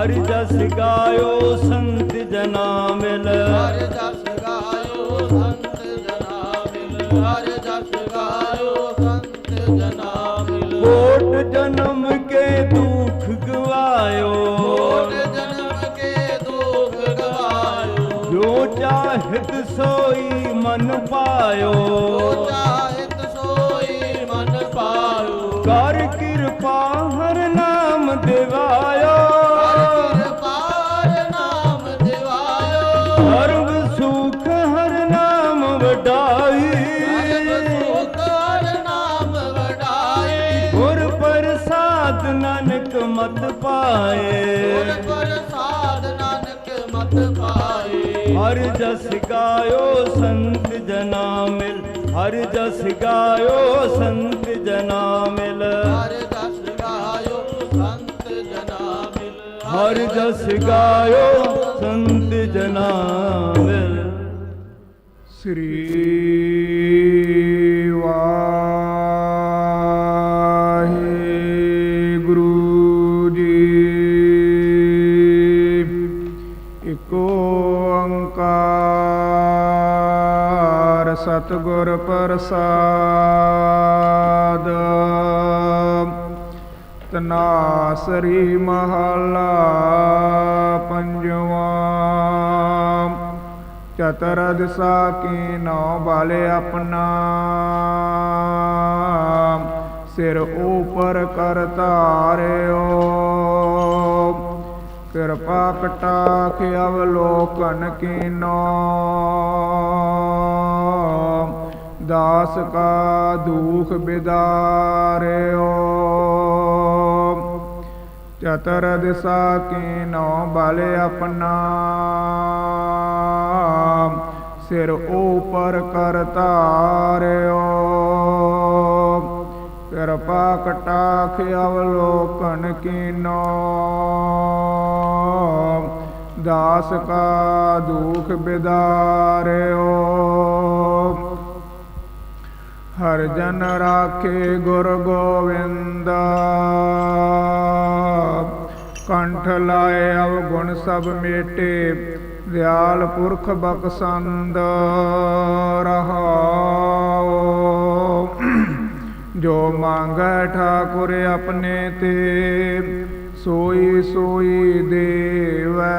ਹਰ ਜਸ ਗਾਇਓ ਸੰਤ ਜਨਾ ਮਿਲ। ਹਰ ਜਸ ਗਾਇਓ ਸੰਤ ਜਨਾ ਮਿਲ। ਹਰ ਜਸ ਗਾਇਓ ਸੰਤ ਜਨਾ ਮਿਲ। ਕੋਟ ਜਨਮ ਕੇ ਦੁਖ ਗਵਾਇਓ। ਕੋਟ ਜਨਮ ਕੇ ਦੁਖ ਗਵਾਇਓ। ਜੋ ਚਾਹਿਤ ਸੋਈ ਮਨ ਪਾਇਓ। ਵਡਾਈ। ਸਰਬ ਸੁਖ ਗੁਰ ਪ੍ਰਸਾਦ ਨਾਨਕ ਮਤ ਗੁਰ ਪਾਏ। ਪ੍ਰਸਾਦ ਨਾਨਕ ਮਤ ਪਾਏ ਹਰ ਜਸ ਗਾਇਓ ਸੰਤ ਜਨਾ ਮਿਲ ਹਰ ਜਸ ਗਾਇਓ ਸੰਤ ਜਨਾ ਮਿਲ। ਹਰ ਜਸ ਗਾਇਓ ਸੰਤ ਜਨਾ ਮਿਲ। ਹਰ ਜਸ ਗਾਇਓ ਸੰਤ ਜਨਾ ਮਿਲ। ਸ੍ਰੀ ਵਾਹਿਗੁਰੂ ਜੀ ਇਕ ਓੰਕਾਰ ਸਤਿਗੁਰ ਪ੍ਰਸਾਦ ਤਨਾਸਰੀ ਮਹਲਾ ਚਤਰ ਦਿਸਾ ਕੀ ਨੌ ਬਾਲੇ ਆਪਣਾ। ਸਿਰ ਉਪਰ ਕਰ ਧਾਰਿਓ। ਕਿਰਪਾ ਕਟਾਖ ਅਵਲੋਕਨ ਕੀਨੋ। ਦਾਸ ਕਾ ਦੁਖ ਬਿਦਾਰਿਓ। ਚਤਰ ਦਿਸਾ ਕੀ ਨੌ ਬਲ ਆਪਣਾ। ਸਿਰ ਉਪਰ ਕਰ ਧਾਰਿਓ। ਕਿਰਪਾ ਕਟਾਖ ਅਵਲੋਕਨ ਕੀਨੋ। ਦਾਸ ਕਾ ਦੁਖ ਬਿਦਾਰਿਓ। ਹਰ ਜਨ ਰਾਖੇ ਗੁਰ ਗੋਵਿੰਦ। ਕੰਠ ਲਾਏ ਅਵਗੁਣ ਸਭ ਮੇਟੇ, ਦਿਆਲ ਪੁਰਖ ਬਖਸੰਦ ਰਹਾਓ ਜੋ ਮੰਗੈ ਠਾਕੁਰ ਆਪਣੇ ਤੇ, ਸੋਈ ਸੋਈ ਦੇਵੈ।